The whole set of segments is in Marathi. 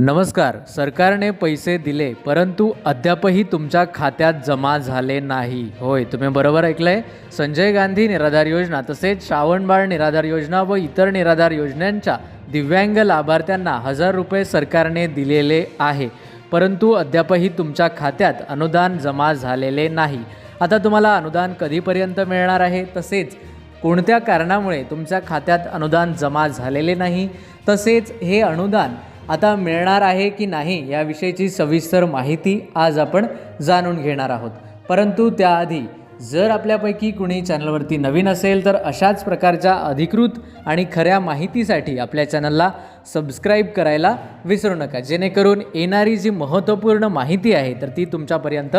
नमस्कार सरकारने पैसे दिले परंतु अद्यापही तुमच्या खात्यात जमा झाले नाही. होय तुम्ही बरोबर ऐकलंय. संजय गांधी निराधार योजना तसेच श्रावणबाळ निराधार योजना व इतर निराधार योजनांच्या दिव्यांग लाभार्थ्यांना हजार रुपये सरकारने दिलेले आहे. परंतु अद्यापही तुमच्या खात्यात अनुदान जमा झालेले नाही. आता तुम्हाला अनुदान कधीपर्यंत मिळणार आहे? तसेच कोणत्या कारणामुळे तुमच्या खात्यात अनुदान जमा झालेले नाही? तसेच हे अनुदान आता मिळणार आहे की नाही याविषयीची सविस्तर माहिती आज आपण जाणून घेणार आहोत. परंतु त्याआधी जर आपल्यापैकी कुणी चॅनलवरती नवीन असेल तर अशाच प्रकारच्या अधिकृत आणि खऱ्या माहितीसाठी आपल्या चॅनलला सबस्क्राईब करायला विसरू नका. जेणेकरून येणारी जी महत्त्वपूर्ण माहिती आहे तर ती तुमच्यापर्यंत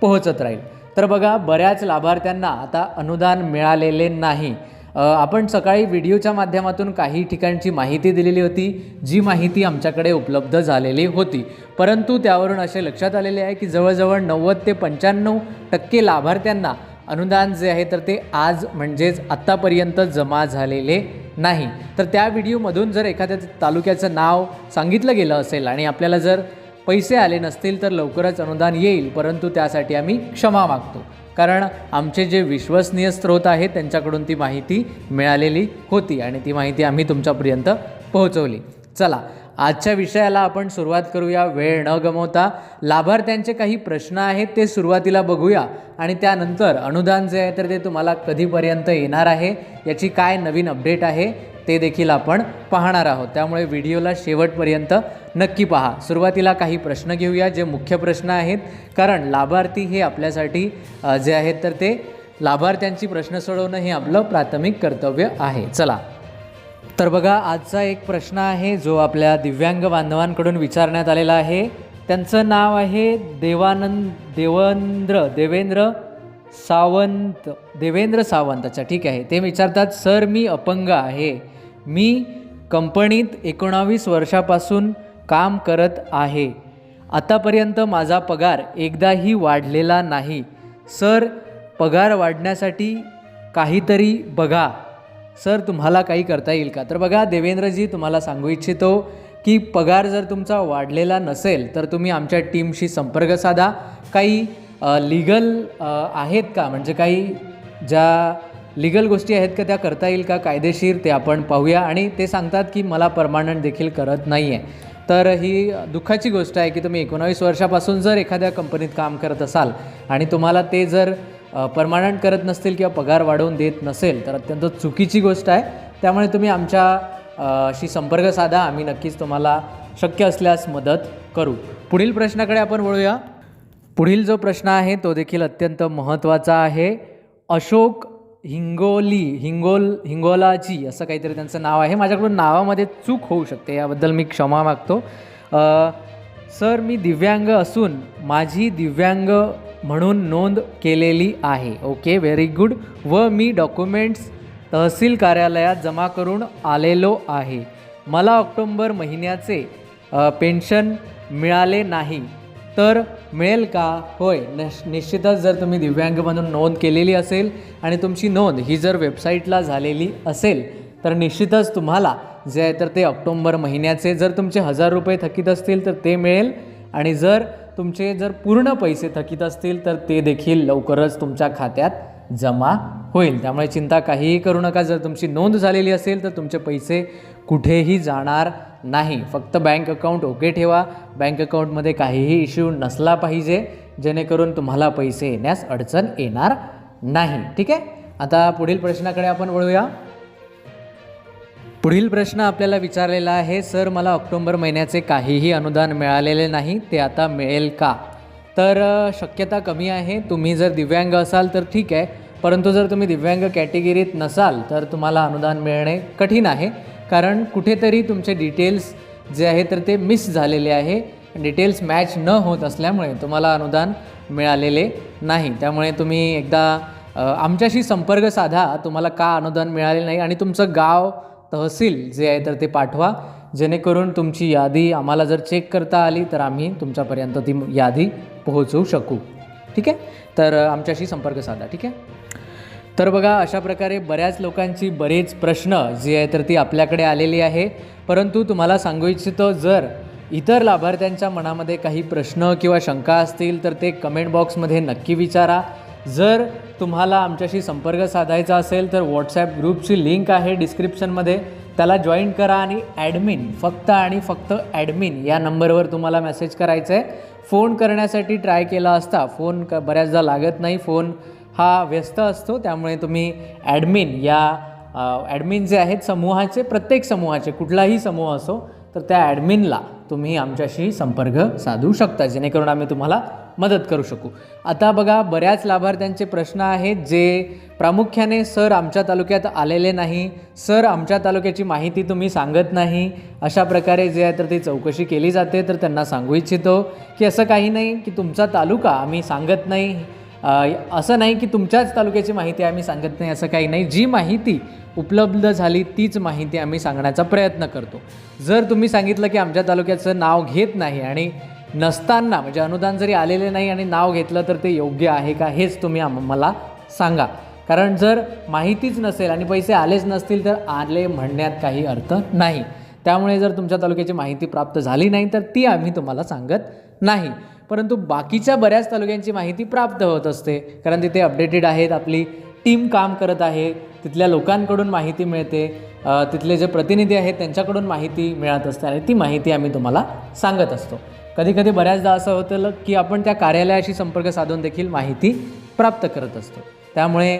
पोहोचत राहील. तर बघा बऱ्याच लाभार्थ्यांना आता अनुदान मिळालेले नाही. आपण सकाळी व्हिडिओच्या माध्यमातून काही ठिकाणची माहिती दिलेली होती जी माहिती आमच्याकडे उपलब्ध झालेली होती. परंतु त्यावरून असे लक्षात आलेले आहे की जवळजवळ नव्वद ते पंच्याण्णव टक्के लाभार्थ्यांना अनुदान जे आहे तर ते आज म्हणजेच आत्तापर्यंत जमा झालेले नाही. तर त्या व्हिडिओमधून जर एखाद्या तालुक्याचं नाव सांगितलं गेलं असेल आणि आपल्याला जर पैसे आले नसतील तर लवकरच अनुदान येईल परंतु त्यासाठी आम्ही क्षमा मागतो. कारण आमचे जे विश्वसनीय स्रोत आहेत त्यांच्याकडून ती माहिती मिळालेली होती आणि ती माहिती आम्ही तुमच्यापर्यंत पोहोचवली. चला आजच्या विषयाला आपण सुरुवात करूया. वेळ न गमवता लाभार्थ्यांचे काही प्रश्न आहेत ते सुरुवातीला बघूया. आणि त्यानंतर अनुदान जे आहे तर ते तुम्हाला कधीपर्यंत येणार आहे याची काय नवीन अपडेट आहे ते देखील आपण पाहणार आहोत. त्यामुळे व्हिडिओला शेवटपर्यंत नक्की पहा. सुरुवातीला काही प्रश्न घेऊया जे मुख्य प्रश्न आहेत. कारण लाभार्थी हे आपल्यासाठी जे आहेत तर ते लाभार्थ्यांची प्रश्न सोडवणं हे आपलं प्राथमिक कर्तव्य आहे. चला. तर बघा आजचा एक प्रश्न आहे जो आपल्या दिव्यांग बांधवांकडून विचारण्यात आलेला आहे. त्यांचं नाव आहे देवानंद देवेंद्र देवेंद्र सावंत देवेंद्र सावंत. अच्छा ठीक आहे. ते विचारतात सर मी अपंग आहे. मी कंपनीत एकोणावीस वर्षापासून काम करत आहे. आतापर्यंत माझा पगार एकदाही वाढलेला नाही. सर पगार वाढण्यासाठी काहीतरी बघा. सर तुम्हाला काही करता येईल का? तर बघा देवेंद्रजी तुम्हाला सांगू इच्छितो की पगार जर तुमचा वाढलेला नसेल तर तुम्ही आमच्या टीमशी संपर्क साधा. काही लिगल आहेत का? म्हणजे काही ज्या लिगल गोष्टी आहेत का त्या करता येईल का कायदेशीर ते आपण पाहूया. आणि ते सांगतात की मला परमानंट देखील करत नाही आहे तर ही दुःखाची गोष्ट आहे की तुम्ही एकोणावीस वर्षापासून जर एखाद्या कंपनीत काम करत असाल आणि तुम्हाला ते जर परमानंट करत नसतील किंवा पगार वाढवून देत नसेल तर अत्यंत चुकीची गोष्ट आहे. त्यामुळे तुम्ही आमच्या शी संपर्क साधा. आम्ही नक्कीच तुम्हाला शक्य असल्यास मदत करू. पुढील प्रश्नाकडे आपण वळूया. पुढील जो प्रश्न आहे तो देखील अत्यंत महत्त्वाचा आहे. अशोक हिंगोली हिंगोल हिंगोलाजी असं काहीतरी त्यांचं नाव आहे. माझ्याकडून नावामध्ये चूक होऊ शकते याबद्दल मी क्षमा मागतो. सर मी दिव्यांग असून माझी दिव्यांग म्हणून नोंद केलेली आहे. Okay very good. व मी डॉक्युमेंट्स तहसील कार्यालयात जमा करून आलेलो आहे. मला ऑक्टोंबर महिन्याचे पेन्शन मिळाले नाही. तर मिळेल का? होय निश निश्चितच जर तुम्ही दिव्यांग म्हणून नोंद केलेली असेल आणि तुमची नोंद ही जर वेबसाईटला झालेली असेल तर निश्चितच तुम्हाला जे आहे तर ते ऑक्टोंबर महिन्याचे जर तुमचे हजार रुपये थकीत असतील तर ते मिळेल. आणि जर तुमचे जर पूर्ण पैसे थकीत असतील तर ते देखील लवकरच तुमच्या खात्यात जमा होईल. त्यामुळे चिंता काहीही करू नका. जर तुमची नोंद झालेली असेल तर तुमचे पैसे कुठेही जाणार नाही. फक्त बँक अकाउंट ओके ठेवा. बँक अकाउंटमध्ये काहीही इश्यू नसला पाहिजे जेणेकरून तुम्हाला पैसे येण्यास अडचण येणार नाही. ठीक आहे? आता पुढील प्रश्नाकडे आपण वळूया. पुढील प्रश्न आपल्याला विचारलेला आहे सर मला ऑक्टोंबर महिन्याचे काहीही अनुदान मिळालेले नाही ते आता मिळेल का? तर शक्यता कमी आहे. तुम्ही जर दिव्यांग असाल तर ठीक आहे परंतु जर तुम्ही दिव्यांग कॅटेगरीत नसाल तर तुम्हाला अनुदान मिळणे कठीण आहे. कारण कुठेतरी तुमचे डिटेल्स जे आहे तर ते मिस झालेले आहे. डिटेल्स मॅच न होत असल्यामुळे तुम्हाला अनुदान मिळालेले नाही. त्यामुळे तुम्ही एकदा आमच्याशी संपर्क साधा. तुम्हाला का अनुदान मिळाले नाही? आणि तुमचं गाव तहसील जे आहे तर ते पाठवा. जेणेकरून तुमची यादी आम्हाला जर चेक करता आली तर आम्ही तुमच्यापर्यंत ती यादी पोहोचवू शकू. ठीक आहे? तर आमच्याशी संपर्क साधा. ठीक आहे? तर बघा अशा प्रकारे बऱ्याच लोकांची बरेच प्रश्न जी आहे तर ती आपल्याकडे आलेली आहे. परंतु तुम्हाला सांगू इच्छितो जर इतर लाभार्थ्यांच्या मनामध्ये काही प्रश्न किंवा शंका असतील तर ते कमेंट बॉक्समध्ये नक्की विचारा. जर तुम्हाला आमच्याशी संपर्क साधायचा असेल तर व्हॉट्सॲप ग्रुपची लिंक आहे डिस्क्रिप्शनमध्ये त्याला जॉईन करा आणि ॲडमिन फक्त आणि फक्त ॲडमिन या नंबरवर तुम्हाला मेसेज करायचं आहे फोन करण्यासाठी ट्राय केला असता फोन क बऱ्याचदा लागत नाही फोन हा व्यस्त असतो त्यामुळे तुम्ही ॲडमिन या ॲडमिन जे आहेत समूहाचे प्रत्येक समूहाचे कुठलाही समूह असो तर त्या ॲडमिनला तुम्ही आमच्याशी संपर्क साधू शकता जेणेकरून आम्ही तुम्हाला मदत करू शकू. आता बघा बऱ्याच लाभार्थ्यांचे प्रश्न आहेत जे प्रामुख्याने सर आमच्या तालुक्यात आलेले नाही सर आमच्या तालुक्याची माहिती तुम्ही सांगत नाही अशा प्रकारे जे आहे तर ती चौकशी केली जाते तर त्यांना सांगू इच्छितो की असं काही नाही की तुमचा तालुका आम्ही सांगत नाही असं नाही की तुमच्याच तालुक्याची माहिती आम्ही सांगत नाही असं काही नाही. जी माहिती उपलब्ध झाली तीच माहिती आम्ही सांगण्याचा प्रयत्न करतो. जर तुम्ही सांगितलं की आमच्या तालुक्याचं नाव घेत नाही आणि नसताना म्हणजे अनुदान जरी आलेले नाही आणि नाव घेतलं तर ते योग्य आहे का हेच तुम्ही आम मला सांगा. कारण जर माहितीच नसेल आणि पैसे आलेच नसतील तर आले म्हणण्यात काही अर्थ नाही. त्यामुळे जर तुमच्या तालुक्याची माहिती प्राप्त झाली नाही तर ती आम्ही तुम्हाला सांगत नाही. परंतु बाकीच्या बऱ्याच तालुक्यांची माहिती प्राप्त होत असते. कारण तिथे अपडेटेड आहेत आपली टीम काम करत आहे तिथल्या लोकांकडून माहिती मिळते तिथले जे प्रतिनिधी आहेत त्यांच्याकडून माहिती मिळत असते आणि ती माहिती आम्ही तुम्हाला सांगत असतो. कधी कधी बऱ्याचदा असं होतं की आपण त्या कार्यालयाशी संपर्क साधून देखील माहिती प्राप्त करत असतो. त्यामुळे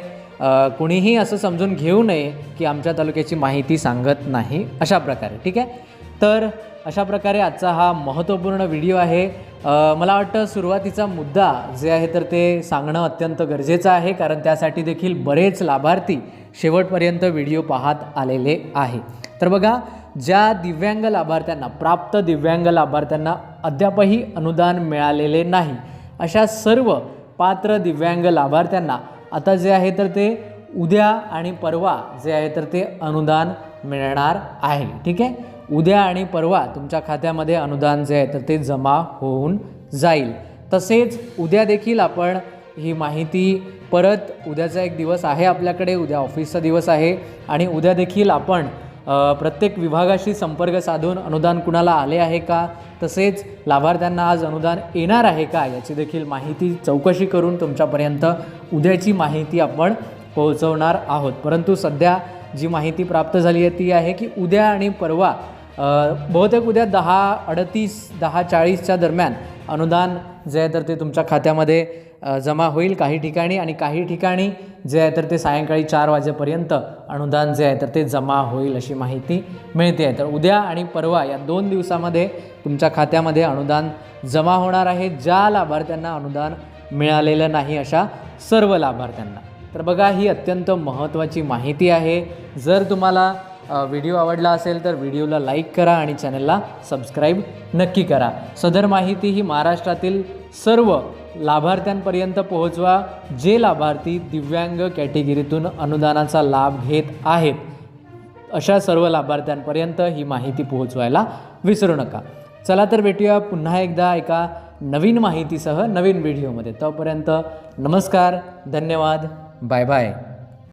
कुणीही असं समजून घेऊ नये की आमच्या तालुक्याची माहिती सांगत नाही अशा प्रकारे ठीक आहे? तर अशा प्रकारे आजचा हा महत्त्वपूर्ण व्हिडिओ आहे. मला वाटतं सुरुवातीचा मुद्दा जे आहे तर ते सांगणं अत्यंत गरजेचं आहे कारण त्यासाठी देखील बरेच लाभार्थी शेवटपर्यंत व्हिडिओ पाहत आलेले आहे. तर बघा ज्या दिव्यांग लाभार्थ्यांना प्राप्त दिव्यांग लाभार्थ्यांना अद्यापही अनुदान मिळालेले नाही अशा सर्व पात्र दिव्यांग लाभार्थ्यांना आता जे आहे तर ते उद्या आणि परवा जे आहे तर ते अनुदान मिळणार आहे. ठीक आहे? उद्या आणि परवा तुमच्या खात्यामध्ये अनुदान जे आहे तर ते जमा होऊन जाईल. तसेच उद्या देखील आपण ही माहिती परत उद्याचा एक दिवस आहे आपल्याकडे उद्या ऑफिसचा दिवस आहे आणि उद्या देखील आपण प्रत्येक विभागाशी संपर्क साधून अनुदान कुणाला आले आहे का तसेच लाभार्थ्यांना आज अनुदान येणार आहे का याची देखील माहिती चौकशी करून तुमच्यापर्यंत उद्याची माहिती आपण पोहोचवणार आहोत. परंतु सध्या जी माहिती प्राप्त झाली आहे ती आहे की उद्या आणि परवा बहुतेक उद्या दहा अडतीस दहा चाळीसच्या दरम्यान अनुदान जे आहे तर ते तुमच्या खात्यामध्ये जमा होईल काही ठिकाणी आणि काही ठिकाणी जे आहे तर ते सायंकाळी चार वाजेपर्यंत अनुदान जे आहे तर ते जमा होईल अशी माहिती मिळते आहे. तर उद्या आणि परवा या दोन दिवसामध्ये तुमच्या खात्यामध्ये अनुदान जमा होणार आहे ज्या लाभार्थ्यांना अनुदान मिळालेलं नाही अशा सर्व लाभार्थ्यांना. तर बघा ही अत्यंत महत्त्वाची माहिती आहे. जर तुम्हाला व्हिडिओ आवडला असेल तर व्हिडिओला लाईक करा आणि चॅनलला सबस्क्राईब नक्की करा. सदर माहिती ही महाराष्ट्रातील सर्व लाभार्थ्यांपर्यंत पोहोचवा जे लाभार्थी दिव्यांग कॅटेगरीतून अनुदानाचा लाभ घेत आहेत. अशा सर्व लाभार्थ्यांपर्यंत ही माहिती पोहोचवायला विसरू नका. चला तर भेटूया पुन्हा एकदा एका नवीन माहितीसह नवीन व्हिडिओमध्ये. तोपर्यंत नमस्कार धन्यवाद बाय बाय.